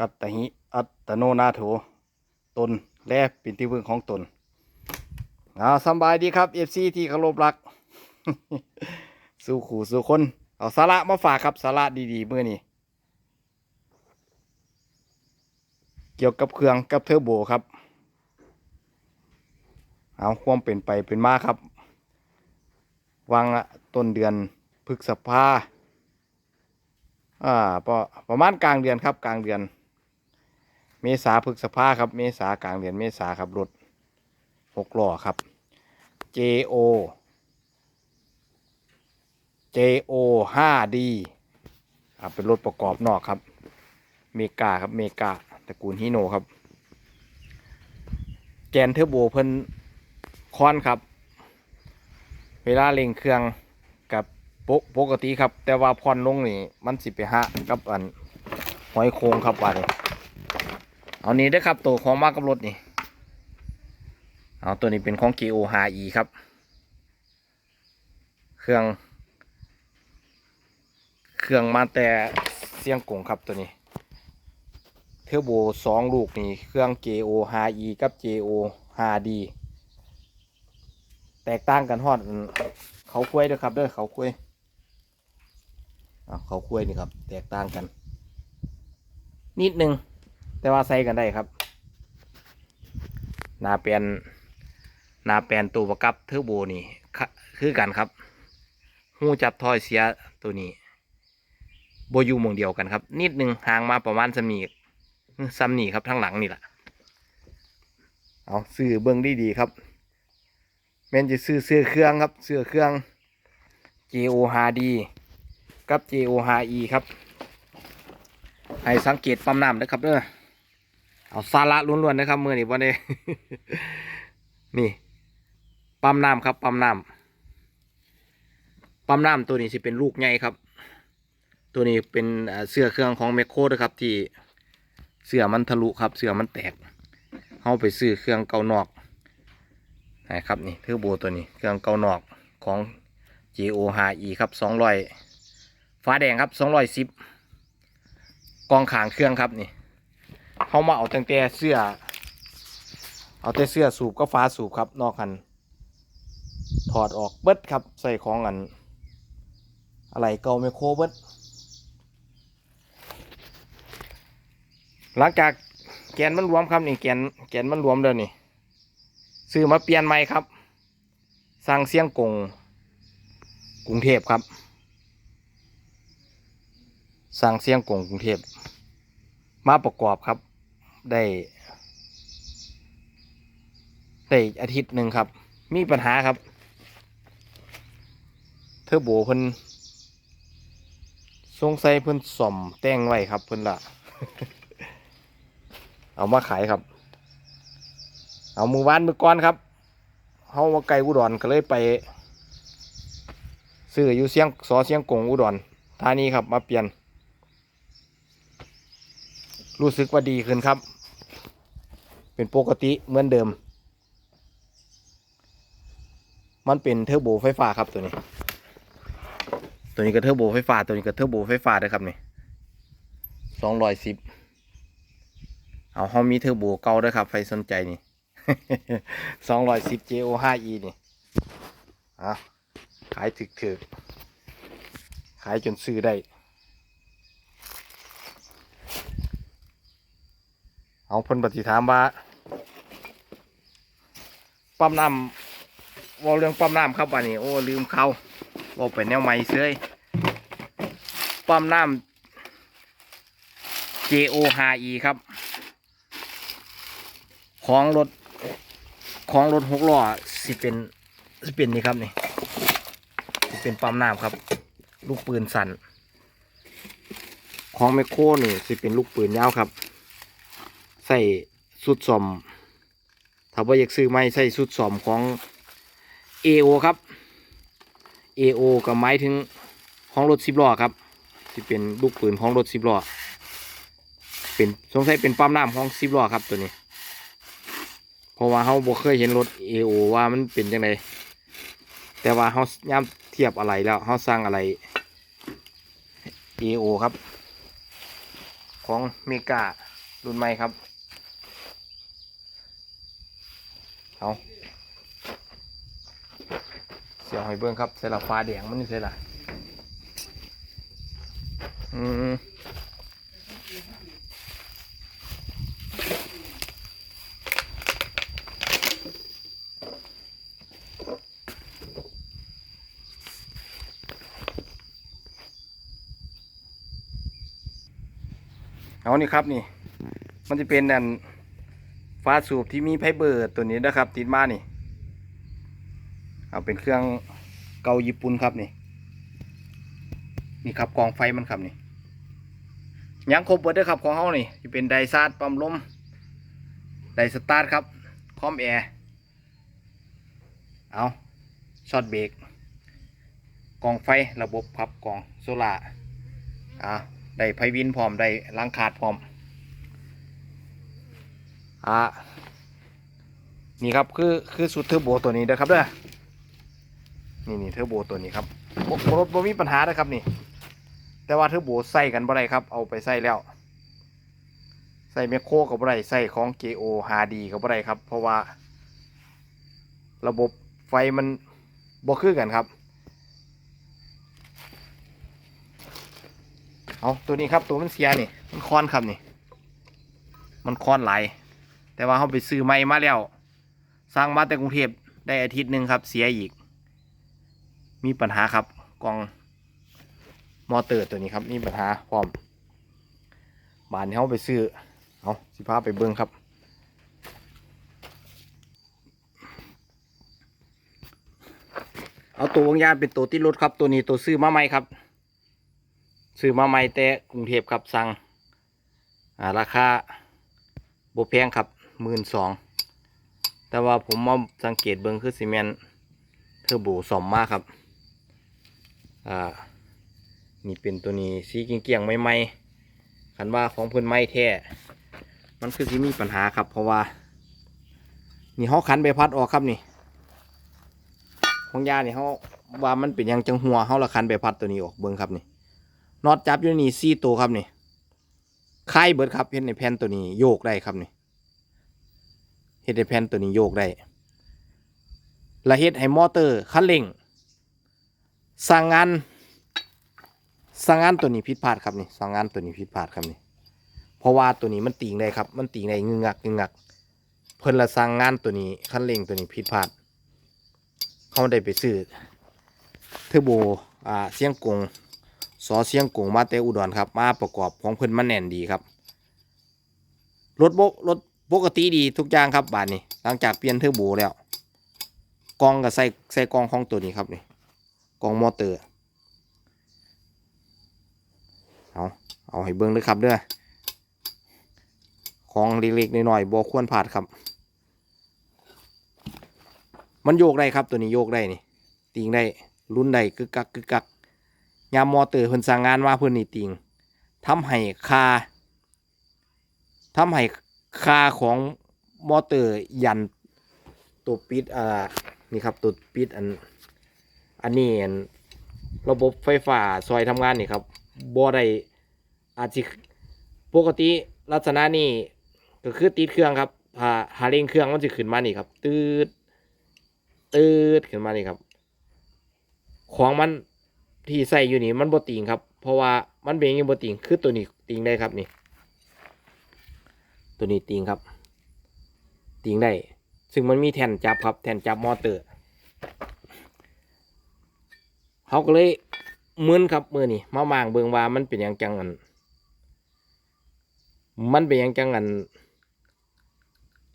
อัตหิอัตโนนาโถตนและเป็นที่พึ่งของตนเอาสบายดีครับเอฟซีที่เคารพรัก สู่ขู่สู่คน เอาสาระมาฝากครับสาระดีๆเมื่อนี้เกี่ยวกับเครื่องกับเทอร์โบครับ เอาความเป็นไปเป็นมาครับ วางอะต้นเดือนพฤษภาอ่าประมาณกลางเดือนครับกลางเดือน เมษาพฤษภาครับ เมษากลางเดือนเมษาครับรถหกล้อครับ JO JO 5D อ่าเป็นรถประกอบนอกครับ เมกาครับเมกาตระกูลฮิโนครับ แกนเทอร์โบเพิ่นคอนครับ เวลาเร่งเครื่องกับปกปกติครับ แต่ว่าพอนลงนี่มันสิไปหะกับอันหอยโครงครับว่าเลย เอานี้ได้ครับตัวของมากับรถนี่เอาตัวนี้เป็นของ GO 5E ครับ เครื่อง เครื่องมาแต่เสียงกงครับตัวนี้เทอร์โบสองลูกนี่เครื่อง JO 5E กับ JO 5D แตกต่างกันฮอดเขาคุ้ยด้วยครับเด้อเขาคุ้ยอะเขาคุ้ยนี่ครับ แตกต่างกัน นิดนึง แต่ว่าใส่กันได้ครับ นาเปลี่ยนนาแปลนตัวประกับเทอร์โบนี่คือกันครับหูจับทอยเสียตัวนี้โบยูหมองเดียวกันครับ นิดนึงห่างมาประมาณสำนีซ้ำนี่ครับทั้งหลังนี่แหละเอาซื้อเบิ้งดีๆครับแม่นจะซื้อเสื้อเครื่องครับเสื้อเครื่อง JO HD กับ JO HE ครับ ให้สังเกตปั๊มน้ำนะครับเด้อ เอาสาระล้วนๆนะครับมือนี่วันนี้นี่ ปั๊มน้ำครับปั๊มน้ำปั๊มน้ำตัวนี้สิเป็นลูกใหญ่ครับ ตัวนี้เป็นเสื้อเครื่องของแมคโครนะครับ ที่เสื้อมันทะลุครับ เสื้อมันแตกเอาไปซื้อเครื่องเก่านอกนะครับนี่เทอร์โบตัวนี้เครื่องเก่านอกของ GO 5E ครับ200ฟ้าแดงครับ210กองขางเครื่องครับนี่ เขามาเอาตั้งแต่เสื้อ เอาแต่เสื้อสูบก็ฟ้าสูบครับ นอกกัน ถอดออกเบิดครับ ใส่ของอัน อะไรเก่าไมโครเบิดหลังจากแกนมันรวมครับนี่แกนแกนมันรวมแล้วนี่ซื้อมาเปลี่ยนใหม่ครับสั่งเสียงกงกรุงเทพครับสั่งเสียงกงกรุงเทพมาประกอบครับ ได้ได้อาทิตย์หนึ่งครับ มีปัญหาครับ เทอร์โบเพิ่นสงสัยเพิ่นส่อมแต่งไว้ครับเพิ่นละเอามาขายครับ เอามือวานมือก้อนครับเฮามาไกลอุดรก็เลยไปซื้ออยู่เสียงสอเสียงกงอุดรธานีครับมาเปลี่ยน รู้สึกว่าดีขึ้นครับ เป็นปกติเหมือนเดิม มันเป็นเทอร์โบไฟฟ้าครับตัวนี้ ตัวนี้ก็เทอร์โบไฟฟ้า ตัวนี้ก็เทอร์โบไฟฟ้าด้วยครับนี่สองร้อยสิบเอาห้องมีเทอร์โบเก่าด้วยครับใครสนใจนี่สองร้อยสิบ JO ห้า E นี่อะขายถึกถึกขายจนซื้อได้ เอาเพิ่นปฏิถามว่าปั๊มน้ำว่าเรื่องปั๊มน้ำครับวันนี้โอ้ลืมเขาเว่าไปแนวใหม่เสยปั๊มน้ำ JO ห้า E ครับ ของรถของรถหกล้อสิเป็นสิเป็นนี่ครับนี่สิเป็นปั๊มน้ำครับ ลูกปืนสั่นของแมคโครนี่สิเป็นลูกปืนยาวครับ ใส่สุดสอมถ้าว่าอยากซื้อไม่ใส่สุดสอมของ AO ครับ AO ก็หมายถึงของรถสิบล้อครับสิเป็นลูกปืนของรถสิบล้อเป็นสงสัยเป็นปั๊มน้ำของสิบล้อครับตัวนี้ เพราะว่าเขาบ่เคยเห็นรถ AO ว่ามันเป็นยังไงแต่ว่าเขาย่ำเทียบอะไรแล้วเขาสร้างอะไร AO ครับ ของเมการุ่นใหม่ครับ เอาเสียวหอยเบิ้งครับใส่ละฟ้าแดงมันนี่ใส่ละอืมเอานี่ครับนี่ มันจะเป็นอัน ฟ้าสูบที่มีไพเบอร์ดตัวนี้นะครับ ติดมานี่ เอาเป็นเครื่องเกาญี่ปุ่นครับนี่ นี่ครับกองไฟมันครับนี่ยังครบเบิดเด้อครับของเขานี่จะเป็นไดซาร์ปั๊มลมไดสตาร์ทครับคอมแอร์เอาช็อตเบรกกองไฟระบบพับกองโซล่าอ่าได้ไพวินพร้อมได้ล้างขาดพร้อม อ่านี่ครับคือคือสุดเทอร์โบตัวนี้นะครับเด้อนี่นี่เทอร์โบตัวนี้ครับบ่บ่มีปัญหานะครับนี่ แต่ว่าเทอร์โบใส่กันบ่ได้ครับ เอาไปใส่แล้ว ใส่แมคโครกับบ่ได้ใส่ของ JO 5D กับบ่ได้ครับ เพราะว่า ระบบไฟมันบ่คือกันครับเอาตัวนี้ครับตัวมันเสียนี่ มันคอนครับนี่ มันคอนไหล แต่ว่าเขาไปซื้อใหม่มาแล้วสร้างมาแต่กรุงเทพได้อาทิตย์หนึ่งครับ เสียอีก มีปัญหาครับกล่องมอเตอร์ตัวนี้ครับมีปัญหาพร้อมบานที่เขาไปซื้อเอาสิพาไปเบิ้งครับเอาตัววงยานเป็นตัวติดรถครับ ตัวนี้ตัวซื้อมาใหม่ครับ ซื้อมาใหม่แต่กรุงเทพครับสั่งราคาโบแพงครับ หมื่นสองแต่ว่าผมมาสังเกตเบิ้งคือซีเมนต์เทอร์โบสมมากครับ อ่า นี่เป็นตัวนี้สีเกี่ยงๆไม่ๆคันว่าของเพิ่นไม่แท้ มันคือที่มีปัญหาครับ เพราะว่า นี่เขาขันใบพัดออกครับนี่ ของยาเนี่ยเขาว่ามันเป็นยังจังหัวเขาละคันใบพัดตัวนี้ออกเบิ้งครับนี่น็อตจับอยู่นี่ซี่ตัวครับนี่คายเบิดครับเห็นในแผ่นตัวนี้โยกได้ครับนี่ เห็นในแผ่นตัวนี้โยกได้และเฮ็ดให้มอเตอร์คันเร่งสั่งงานสั่งงานตัวนี้ผิดพลาดครับนี่สั่งงานตัวนี้ผิดพลาดครับนี่เพราะว่าตัวนี้มันติงได้ครับ มันติงได้งึงงักงึงงัก เพิ่นละสั่งงานตัวนี้คันเร่งตัวนี้ผิดพลาดเขาได้ไปซื้อเทอร์โบอ่าเสียงกงสอเสียงกงมาแต่อุดรครับ มาประกอบของเพิ่นมันแน่นดีครับรถโบรถ ปกติดีทุกอย่างครับบาทนี้ หลังจากเปลี่ยนเทอร์โบแล้วกองกับใส่ใส่กองของตัวนี้ครับนี่กองมอเตอร์เอาเอาให้เบิ้งเลยครับเด้อของเล็กๆน้อยๆบ่ควรพลาดครับ มันโยกได้ครับตัวนี้โยกได้นี่ติงได้รุ่นได้กึกกักกึกกักยามมอเตอร์เพิ่นสั่งงานมาเพิ่นนี่ติงทำให้คาทำให้ ค่าของมอเตอร์ยันตัวปิดอ่านี่ครับตัวปิดอันอันนี้อันระบบไฟฟ้าซอยทำงานนี่ครับบ่ได้อาจสิปกติลักษณะนี้ก็คือติดเครื่องครับหาหาเร่งเครื่องมันจะขึ้นมานี่ครับ ตืดตืดขึ้นมานี่ครับ ของมันที่ใส่อยู่นี่มันบติงครับ เพราะว่ามันเป็นยังไงบติงคือตัวนี้ติงได้ครับนี่ ตัวนี้ติงครับ ติงได้ ซึ่งมันมีแท่นจับครับ แท่นจับมอเตอร์เขาก็เลยมึนครับมือนี่มามางเบิงว่ามันเป็นหยังจังอันมันเป็นหยังจังอัน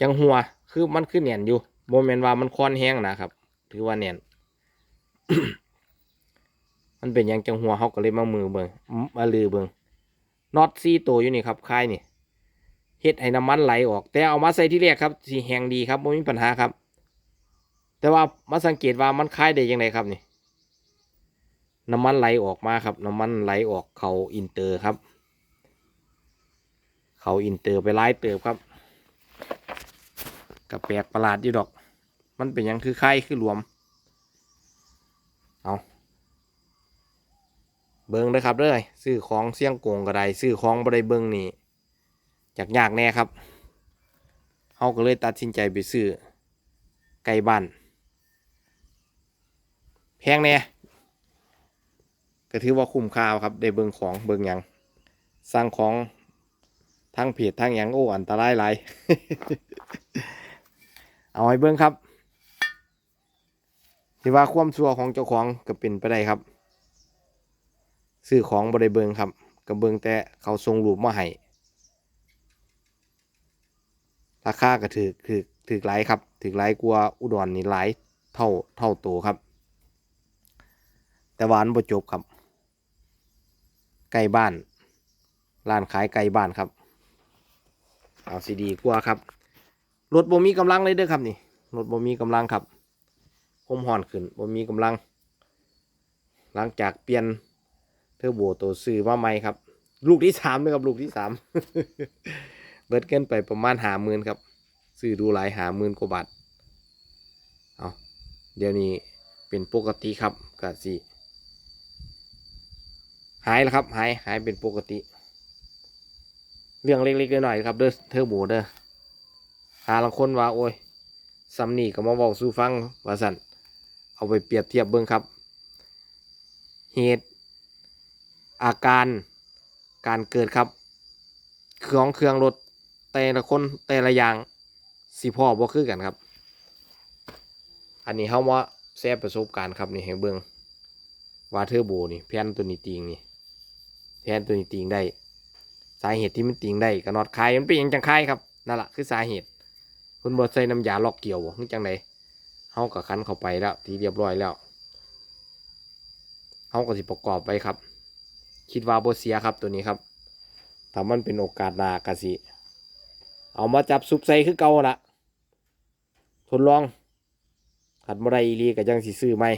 จังหัวคือมันคือเนียนอยู่โมเมนว่ามันคอนแห้งนะครับ ถือว่าเนียนมันเป็นหยังจังหัวเขาก็เลยมามือเบิงมาลือเบิงน็อตซี่ตัวอยู่นี่ครับคายนี่ เฮ็ดให้น้ำมันไหลออก แต่เอามาใส่ที่แรกครับสีแห้งดีครับไม่มีปัญหาครับ แต่ว่ามาสังเกตว่ามันคายได้ยังไงครับนี่น้ำมันไหลออกมาครับ น้ำมันไหลออกเขาอินเตอร์ครับ เขาอินเตอร์ไปไล่เติบครับกับแปลกประหลาดอยู่ดอก มันเป็นยังคือคายคือรวม เอาเบิ้งเลยครับเด้อซื้อของเสี่ยงโกงก็ได้ซื้อของบ่ได้เบิ้งนี่ อยากยากแน่ครับเขาก็เลยตัดสินใจไปซื้อไก่บ้านแพงแน่ก็ถือว่าคุ้มค่าครับได้เบิงของเบิงยังสร้างของทั้งเพจทั้งยังโอ้อันตรายหลายเอาให้เบิงครับที่ว่าความชัวของเจ้าของก็เป็นไปได้ครับซื้อของบริเบิงครับก็เบิงแต่เขาส่งรูปมาให้ ราคาก็ถือถือถือหลายครับถือหลายกว่าอุดรนี่หลายเท่าเท่าโตครับ แต่หวาอันบ่จบครับไก่บ้านร้านขายไก่บ้านครับ เอาสีดีกว่าครับ รถบ่มีกำลังเลยเด้อครับนี่ รถบ่มีกำลังครับคมห่อนขึ้นบ่มีกำลัง หลังจากเปลี่ยนเทอร์โบตัวซื้อมาใหม่ครับ ลูกที่สามเลยครับ ลูกที่สาม เบิดเกินไปประมาณหาหมื่นครับซื้อดูหลายหาหมื่นกว่าบาทเอาเดี๋ยวนี้เป็นปกติครับกะสิหายแล้วครับหายหายเป็นปกติ เรื่องเล็กๆน้อยๆครับเด้อเทอร์โบเด้อหาลังคนว่าโอ้ยซัมนี่ก็มาบอกสู่ฟังว่าสันเอาไปเปรียบเทียบเบิ่งครับ เหตุ อาการการเกิดครับเครื่องเครื่องรถ แต่ละคนแต่ละอย่างสีพ่อบ่คือกันครับ อันนี้เขาว่าแซ่ประสบการณ์ครับนี่ให้เบิ่งว่าเทอร์โบนี่แพนตัวนี้ติงนี่แพนตัวนี้ติงได้ สาเหตุที่มันติงได้ก็นอดคายมันเป็นยังจังคายครับนั่นแหละคือสาเหตุคุณบอใส่น้ำยาลอกเกี่ยวบ่จังไดเฮากับคันเข้าไปแล้ว ทีเรียบร้อยแล้วเฮาก็สิประกอบไปครับ คิดว่าบ่เสียครับตัวนี้ครับถ้ามันเป็นโอกาสนากะสิ เอามาจับซุปใส่คือเก่าละทดลองขัดบ่ได้อีหลีก็ยังสิซื้อใหม่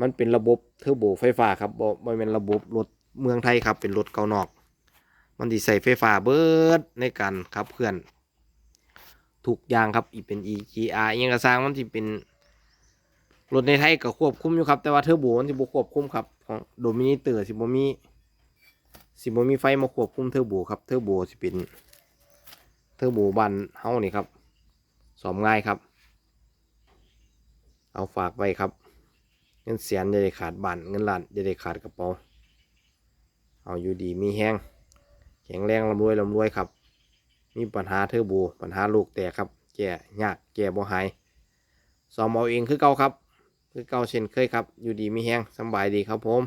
มันเป็นระบบเทอร์โบไฟฟ้าครับบ่บ่แม่นระบบรถเมืองไทยครับ เป็นรถเก่านอก มันสิใส่ไฟฟ้าเบิดในการขับเคลื่อนทุกอย่างครับอีเป็น EGR ยังกระสร้างมันสิเป็นรถในไทยก็ควบคุมอยู่ครับ แต่ว่าเทอร์โบมันสิบ่ควบคุมครับของโดมินิเตอร์สิบมีสิบมีไฟมาควบคุมเทอร์โบครับเทอร์โบสิเป็น เทอร์โบบันเฮานี่ครับสอมง่ายครับ เอาฝากไว้ครับ เงินเสียนจะได้ขาดบันเงินล้านจะได้ขาดกระเป๋าเอาอยู่ดีมีแห้งแข็งแรงลำรวยลำรวยครับ มีปัญหาเทอร์โบปัญหาลูกแตกครับ แก่ยากแก่บ่หายซ้อมเอาเองคือเก่าครับ คือเก่าเช่นเคยครับ อยู่ดีมีแห้งสบายดีครับผม